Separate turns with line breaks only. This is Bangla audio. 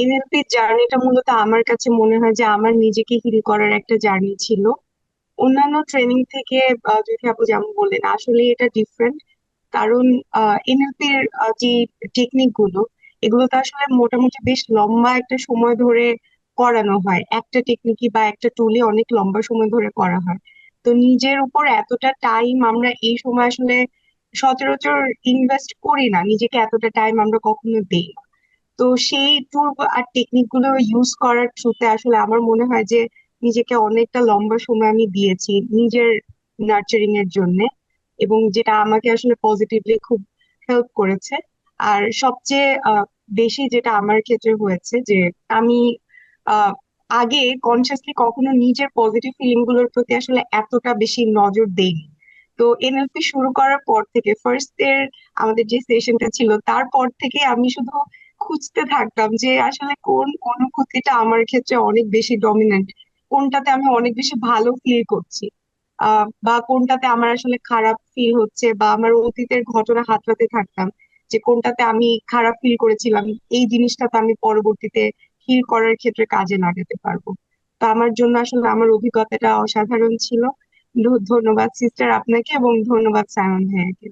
এনএলপি জার্নিটা মূলত আমার কাছে মনে হয় যে আমার নিজেকে হিল করার একটা জার্নি ছিল। অন্যান্য ট্রেনিং থেকে যদি আপু যেমন বললেন আসলে এটা ডিফারেন্ট কারণ এনএলপির যে টেকনিকগুলো, এগুলো তো আসলে মোটামুটি বেশ লম্বা একটা সময় ধরে করানো হয়। একটা টেকনিকই বা একটা টুলে অনেক লম্বা সময় ধরে করা হয়। তো নিজের উপর এতটা টাইম আমরা এই সময় আসলে সচরাচর ইনভেস্ট করি না। নিজেকে এতটা টাইম আমরা কখনো দেই না। তো সেই টুল আর টেকনিকগুলো ইউজ করার থ্রুতে আসলে আমার মনে হয় যে নিজেকে অনেকটা লম্বা সময় আমি দিয়েছি নিজের নার্চারিং এর জন্য এবং যেটা আমাকে আসলে পজিটিভলি খুব হেল্প করেছে। আর সবচেয়ে বেশি যেটা আমার ক্ষেত্রে হয়েছে যে আমি আগে কনসিয়াসলি কখনো নিজের পজিটিভ ফিলিংগুলোর প্রতি আসলে এতটা বেশি নজর দেইনি। তো এনএলপি শুরু করার পর থেকে ফার্স্ট এর আমাদের যে সেশনটা ছিল, তারপর থেকে আমি শুধু খুঁজতে থাকতাম যে আসলে কোন অনুভূতিটা আমার ক্ষেত্রে অনেক বেশি ডমিনেন্ট কোনটাতে আমি অনেক বেশি ভালো ফিল করছি বা কোনটাতে আমার আসলে খারাপ ফিল হচ্ছে, বা আমার অতীতের ঘটনা হাতড়াতে থাকতাম যে কোনটাতে আমি খারাপ ফিল করেছিলাম, এই জিনিসটাতে আমি পরবর্তীতে হিল করার ক্ষেত্রে কাজে লাগাতে পারব। তো আমার জন্য আসলে আমার অভিজ্ঞতাটা অসাধারণ ছিল। ধন্যবাদ সিস্টার আপনাকে এবং ধন্যবাদ সায়ন ভাইয়াকে।